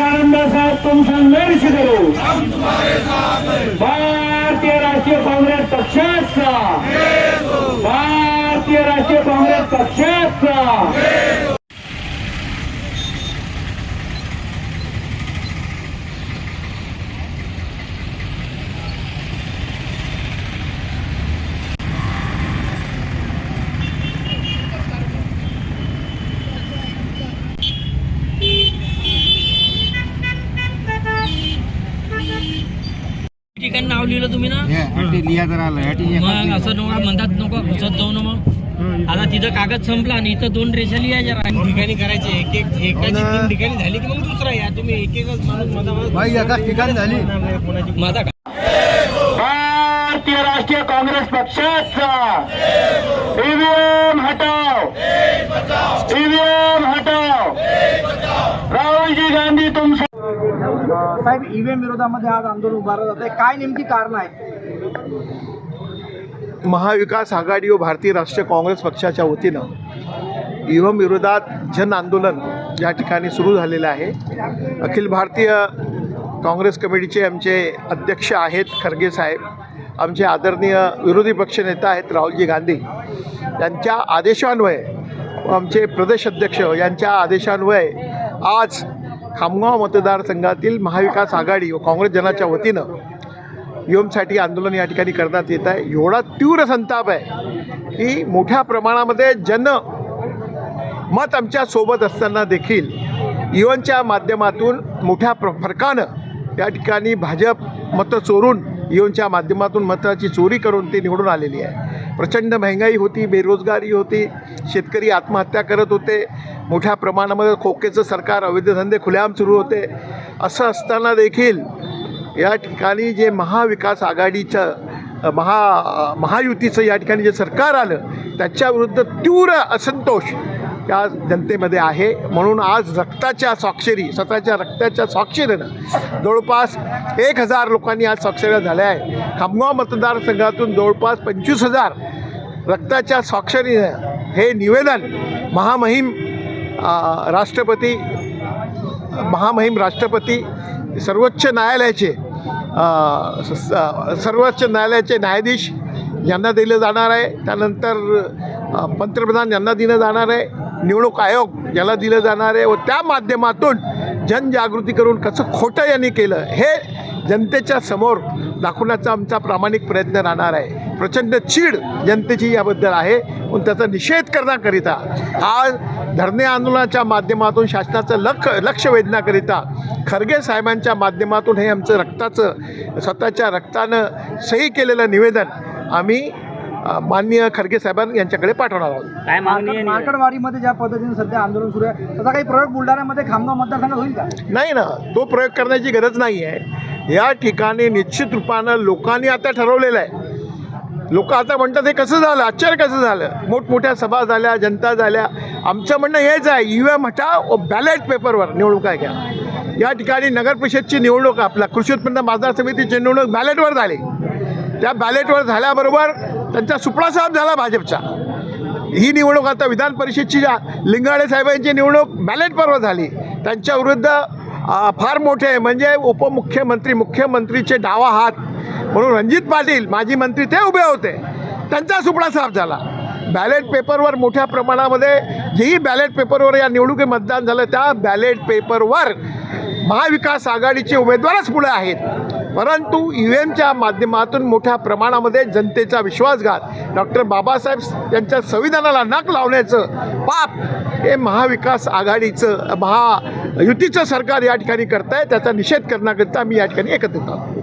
खानंदा साहब तुम करू करो. भारतीय राष्ट्रीय काँग्रेस पक्षाचा. भारतीय राष्ट्रीय काँग्रेस पक्षाचा. ठिकाणी नाव लिहिलं तुम्ही ना? लिहा जरा आलं ह्या ठिकाणी मग असं नको म्हणतात नको घुसत जाऊ ना मग. आता तिथं कागद संपला आणि इथं दोन रेषा राहिल्या. ठिकाणी करायचे एक एक एकाची तीन ठिकाणी झाली की मग दुसरा या. तुम्ही एक एकच माणूस भाई ठिकाणी झाली. कोणाची माझा का भारतीय राष्ट्रीय काँग्रेस पक्षाचा ईव्हीएम हटाव ईव्हीएम हटाव राहुलजी गांधी साहेब ईव्हीएम विरोधामध्ये आज आंदोलन उभारलं जात आहे काय नेमकी कारण आहे महाविकास आघाडी व भारतीय राष्ट्रीय काँग्रेस पक्षाच्या वतीनं इव्हम विरोधात जन आंदोलन या ठिकाणी सुरू झालेलं आहे. अखिल भारतीय काँग्रेस कमिटीचे आमचे अध्यक्ष आहेत खरगे साहेब आमचे आदरणीय विरोधी पक्षनेता आहेत राहुलजी गांधी. यांच्या आदेशान्वये आमचे प्रदेश अध्यक्ष यांच्या आदेशान्वये आज खामगाव मतदारसंघातील महाविकास आघाडी व काँग्रेस जनाच्या वतीनं योमसाठी आंदोलन या ठिकाणी करण्यात येत आहे. एवढा तीव्र संताप आहे की मोठ्या प्रमाणामध्ये जन मत आमच्यासोबत असताना देखील इवनच्या माध्यमातून मोठ्या प्र फरकानं या ठिकाणी भाजप मतं चोरून इवनच्या माध्यमातून मताची चोरी करून ती निवडून आलेली आहे. प्रचंड महंगाई होती बेरोजगारी होती शेतकरी आत्महत्या करत होते. मोठ्या प्रमाणामध्ये खोकेचं सरकार अवैध धंदे खुलेआम सुरू होते. असं असताना देखील या ठिकाणी जे महाविकास आघाडीचं महा महायुतीचं या ठिकाणी जे सरकार आलं त्याच्याविरुद्ध तीव्र असंतोष या जनतेमध्ये आहे. म्हणून आज रक्ताच्या स्वाक्षरी स्वतःच्या रक्ताच्या स्वाक्षरीनं जवळपास एक हजार लोकांनी आज स्वाक्षऱ्या झाल्या आहे खामगाव मतदारसंघातून जवळपास पंचवीस हजार रक्ताच्या स्वाक्षरीनं हे निवेदन महामहिम राष्ट्रपती महामहिम राष्ट्रपती सर्वोच्च न्यायालयाचे स- स- सर्वोच्च न्यायालयाचे न्यायाधीश यांना दिलं जाणार आहे. त्यानंतर पंतप्रधान यांना दिलं जाणार आहे. निवडणूक आयोग याला दिलं जाणार आहे व त्या माध्यमातून जनजागृती करून कसं खोटं यांनी केलं हे जनतेच्या समोर दाखवण्याचा आमचा प्रामाणिक प्रयत्न राहणार आहे. प्रचंड चीड जनतेची याबद्दल आहे. पण त्याचा निषेध करण्याकरिता आज धरणे आंदोलनाच्या माध्यमातून शासनाचं लक्ष लक्ष वेधण्याकरिता खरगे साहेबांच्या माध्यमातून हे आमचं रक्ताचं स्वतःच्या रक्तानं सही केलेलं निवेदन आम्ही माननीय खरगे साहेबां यांच्याकडे पाठवणार आहोत. काय मागणी मार्कडवाडीमध्ये ज्या पद्धतीने सध्या आंदोलन सुरू आहे त्याचा काही प्रयोग बुलढाण्यामध्ये खामगाव मतदारसंघात होईल का? नाही ना तो प्रयोग करण्याची गरज नाही आहे या ठिकाणी निश्चित रूपानं लोकांनी आता ठरवलेलं आहे. लोक आता म्हणतात हे कसं झालं? आश्चर्य कसं झालं? मोठमोठ्या सभा झाल्या जनता झाल्या. आमचं म्हणणं हेच आहे यू एम हटा बॅलेट पेपरवर निवडणुका घ्या या ठिकाणी नगर परिषदची निवडणूक आपला कृषी उत्पन्न बाजार समितीची निवडणूक बॅलेटवर झाली. त्या बॅलेटवर झाल्याबरोबर त्यांचा सुपडा साहेब झाला भाजपचा. ही निवडणूक आता विधान परिषदची ज्या लिंगाडे साहेबांची निवडणूक बॅलेटवर झाली. त्यांच्या विरुद्ध फार मोठे म्हणजे उपमुख्यमंत्री मुख्यमंत्रीचे डावा हात म्हणून रणजित पाटील माजी मंत्री ते उभे होते. त्यांचा सुपडा साफ झाला. बॅलेट पेपरवर मोठ्या प्रमाणामध्ये जेही बॅलेट पेपरवर या निवडणुकीत मतदान झालं त्या बॅलेट पेपरवर महाविकास आघाडीचे उमेदवारच पुढे आहेत. परंतु यू एमच्या माध्यमातून मोठ्या प्रमाणामध्ये जनतेचा विश्वासघात डॉक्टर बाबासाहेब यांच्या संविधानाला नक लावण्याचं पाप हे महाविकास आघाडीचं महायुतीचं सरकार या ठिकाणी करत आहे त्याचा निषेध करण्याकरिता मी या ठिकाणी एकत्रित आहोत